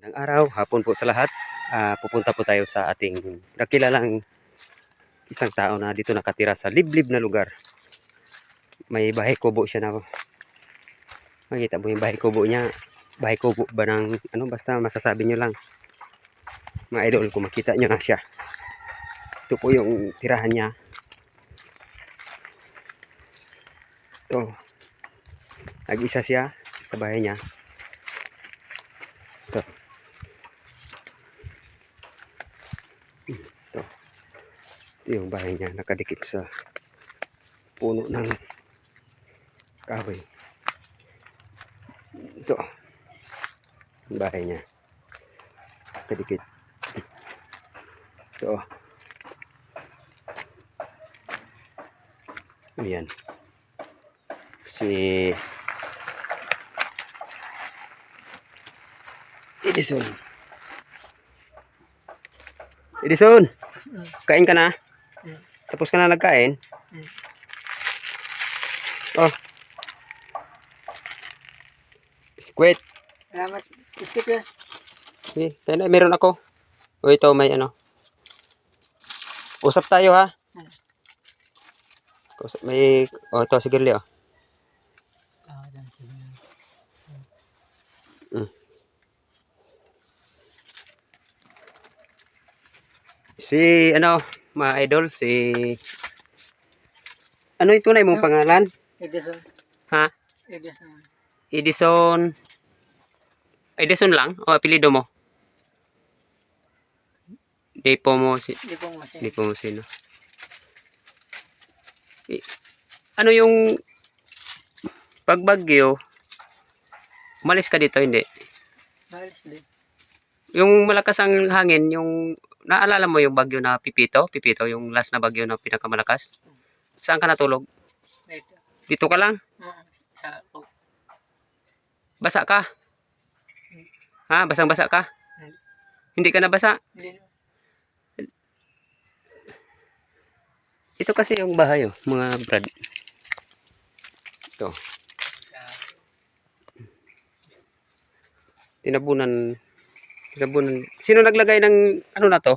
Magandang araw, hapon po sa lahat. Ah, pupunta po tayo sa ating nakilalang isang tao na dito nakatira sa liblib na lugar. May bahay kubo siya na makita mo yung bahay kubo niya. Bahay kubo ba ng ano basta masasabi nyo lang. Mga idol kung makita nyo na siya. Ito po yung tirahan niya. Ito. Nag-isa siya sa bahay niya. Ito yung bahay niya. Nakadikit sa puno ng kahoy. Ito. Yung bahay niya. Nakadikit. Ito. Ayan. Si Edison. Edison, kain ka na? Mm. Tapos ka na nagkain? Mm. Oh. Biskwit. Salamat. Isip yan. Eh, tayo na, meron ako. O ito, may ano. Usap tayo ha. Mm. Usap, may, oh ito, sige oh. Ah, dan sige. Si, ano, mga idol, si... Ano ito na mong pangalan? Edison. Ha? Edison. Edison... Edison lang? O apelido mo? Di po mo si... Hindi pong masin. Di po mo sino. I- ano yung... Pag bagyo, umalis ka dito, hindi? Malis din. Yung malakas ang hangin, yung... Naalala mo yung bagyo na Pipito? Pipito, yung last na bagyo na pinakamalakas? Saan ka natulog? Dito. Dito ka lang? Mm, Sa Basa ka? Ha? Basang-basa ka? Hindi. Hindi ka nabasa? Hindi. Ito kasi yung bahay, oh, mga brad. Ito. Tinabunan. Tinabunan. Sino naglagay ng ano na to?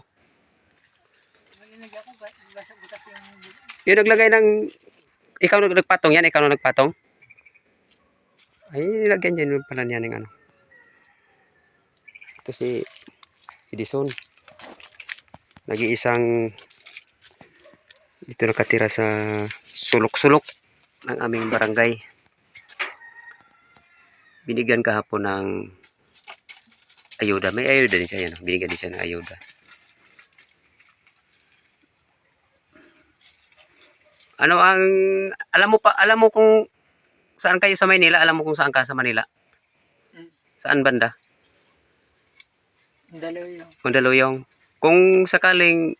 Yung... Naglagay ng... Ikaw nag- nagpatong yan? Ikaw na nagpatong? Ay, nilagyan dyan pala niya ng ano. Ito si Edison. Nag-iisang dito nakatira sa sulok-sulok ng aming barangay. Binigyan kahapon ng ayuda. May ayuda din siya yan. Binigyan din siya ng ayuda. Ano ang alam mo pa alam mo kung saan kayo sa Maynila? Alam mo kung saan ka sa Manila? Mm. Saan banda? Yung... Mandaluyong. Kung sakaling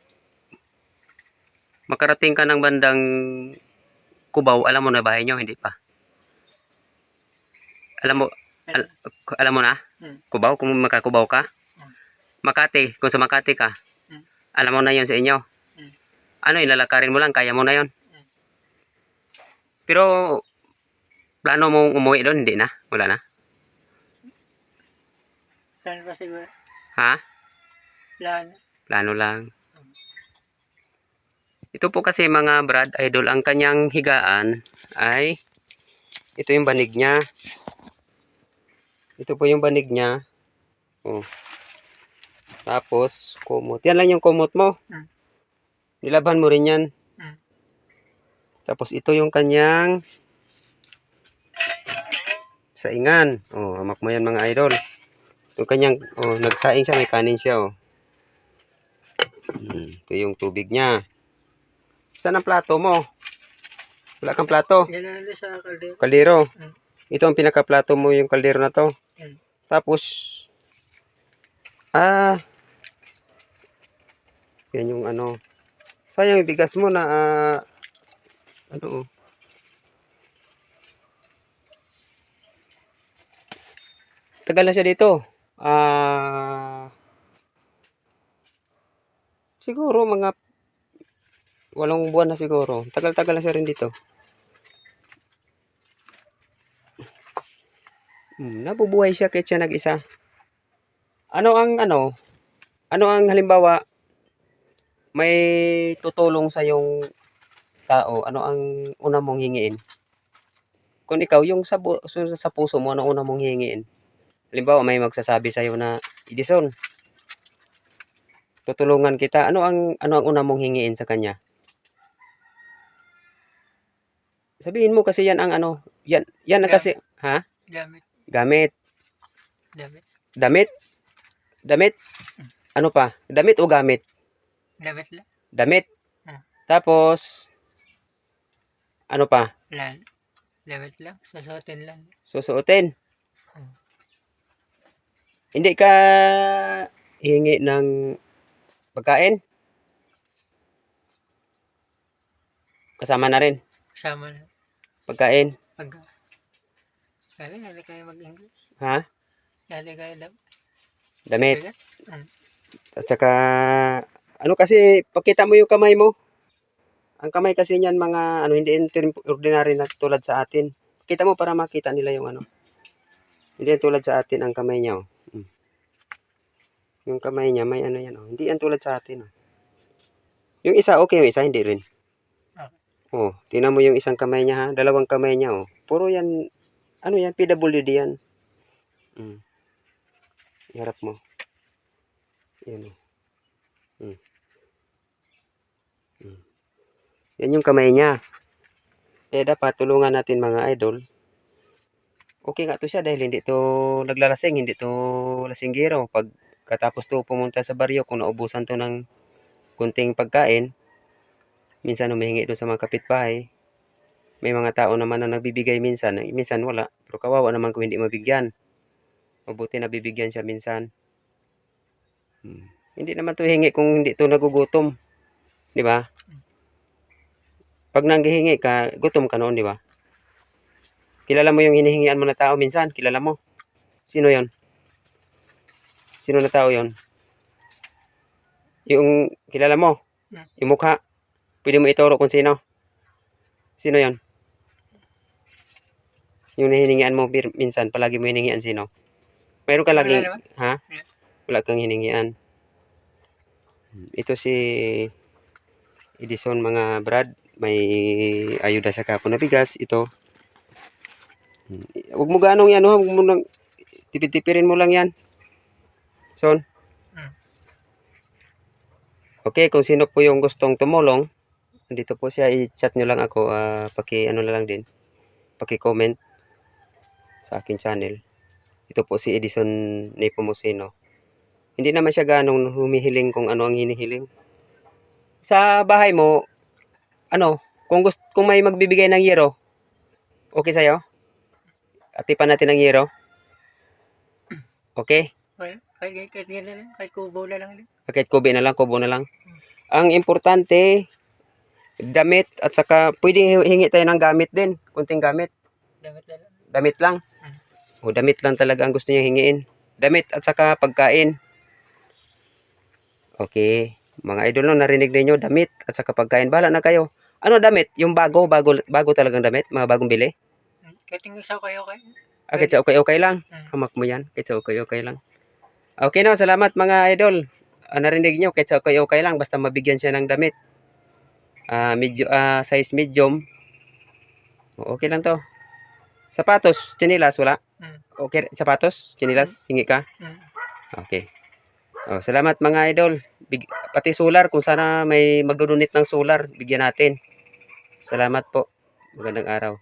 makarating ka ng bandang Cubao, alam mo na bahay nyo, hindi pa. Alam mo, al- alam mo na? Mm. Cubao, kung makakubaw ka? Mm. Makati, kung sa Makati ka, Mm. alam mo na yon sa inyo. Mm. Ano, ilalakarin mo lang, kaya mo na yon. Mm. Pero, plano mong umuwi doon, hindi na? Wala na? Plan pa siguro. Ha? Plan. Plano lang. Ito po kasi mga Brad Idol, ang kanyang higaan ay ito yung banig niya. Ito po yung banig niya. Oh. Tapos, kumot. Yan lang yung kumot mo. Mm. Nilaban mo rin yan. Mm. Tapos ito yung kanyang saingan. Oh, amak mo yan mga idol. Yung kanyang, oh, nagsaing siya, may kanin siya, oh. Hmm, ito yung tubig niya. Saan ang plato mo? Wala kang plato. Yan sa kaldero. Kaldero. Mm. Ito ang pinaka-plato mo yung kaldero na to. Mm. Tapos, ah, yan yung ano. Sayang bigas mo na, ah, ano, oh. Tagal na siya dito. Ah, siguro mga walong buwan na siguro. Tagal-tagal na siya rin dito. Hmm, nabubuhay siya kahit siya nag-isa. Ano ang ano? Ano ang halimbawa may tutulong sa yung tao, ano ang una mong hingiin? Kung ikaw yung sa, sa puso mo ano una mong hingiin? Halimbawa may magsasabi sa na Edison, tutulungan kita. Ano ang ano ang una mong hingiin sa kanya? Sabihin mo kasi yan ang ano, yan yan Yeah. kasi ha? Damit. Gamit, Damit. damit, damit. Ano pa? Damit o gamit? Damit lang. Damit. Hmm. Tapos ano pa? Lan. Damit lang. Susuotin lang. Susuotin. Hmm. Hindi ka hingi ng pagkain? Kasama na rin Kasama na. pagkain. Pag... Kali, kali kayo mag-English. Ha? Kali kayo dam. Damit. Hmm. At saka, ano kasi, pakita mo yung kamay mo. Ang kamay kasi niyan mga, ano, hindi ordinary na tulad sa atin. Kita mo para makita nila yung ano. Hindi yan tulad sa atin ang kamay niya, oh. Mm. Yung kamay niya, may ano yan, oh. Hindi yan tulad sa atin, oh. Yung isa, okay, yung isa, hindi rin. Oh, tingnan mo yung isang kamay niya, ha. Dalawang kamay niya, oh. Puro yan, ano yan, PWD yan. Mm. Iharap mo. Yan. Mm. Mm. Yan yung kamay niya. Kaya dapat tulungan natin mga idol. Okay nga to siya dahil hindi to naglalasing, hindi to lasinggero. Pag katapos to pumunta sa baryo, kung naubusan to ng kunting pagkain, minsan humihingi doon sa mga kapitbahay. May mga tao naman na nagbibigay minsan, minsan wala. Pero kawawa naman kung hindi mabigyan. Mabuti na bibigyan siya minsan. Hmm. Hindi naman to hingi kung hindi to nagugutom. Di ba? Pag nanghihingi ka, gutom ka noon, di ba? Kilala mo yung hinihingian mo na tao minsan? Kilala mo? Sino yon? Sino na tao yon? Yung kilala mo? Hmm. Yung mukha? Pwede mo ituro kung sino? Sino yon? Yung hinihingian mo minsan, palagi mo hinihingian sino? Mayroon ka Wala naman. ha? Wala. Kang hiningian. Ito si Edison mga brad, may ayuda sa kapon na bigas. Ito. Huwag mo ganong yan? Huwag mo nang tipid-tipirin mo lang yan. Son. Hmm. Okay, kung sino po yung gustong tumulong, dito po siya, i-chat nyo lang ako, ah, paki ano na lang din, paki-comment sa akin channel. Ito po si Edison Nepomuceno. Hindi naman siya ganong humihiling kung ano ang hinihiling. Sa bahay mo, ano, kung gusto, kung may magbibigay ng yero, okay sa'yo? Atipan natin ng yero? Okay? Well, kahit, kahit, kahit, na lang. Kahit kubo na lang din. Kahit kubi na lang, kubo na lang. Ang importante, damit at saka pwedeng hingi tayo ng gamit din. Kunting gamit. Damit na lang. Damit lang. O damit lang talaga ang gusto niya hingiin. Damit at saka pagkain. Okay. Mga idol no, narinig ninyo, damit at saka pagkain. Bahala na kayo. Ano damit? Yung bago, bago, bago talagang damit? Mga bagong bili? Hmm. Kahit hindi sa kayo kayo. Ah, kahit sa okay-okay lang. Hmm. Hamak mo yan. Kahit sa okay-okay lang. Okay na, salamat mga idol. Ah, narinig nyo, kahit sa okay-okay lang. Basta mabigyan siya ng damit. Ah, medyo, ah, size medium. Okay lang to. Sapatos, chinilas, wala? Hmm. Okay, sapatos, chinilas, hingi ka? Hmm. Okay. Oh, salamat mga idol. Big, pati solar, kung sana may magdudunit ng solar, bigyan natin. Salamat po. Magandang araw.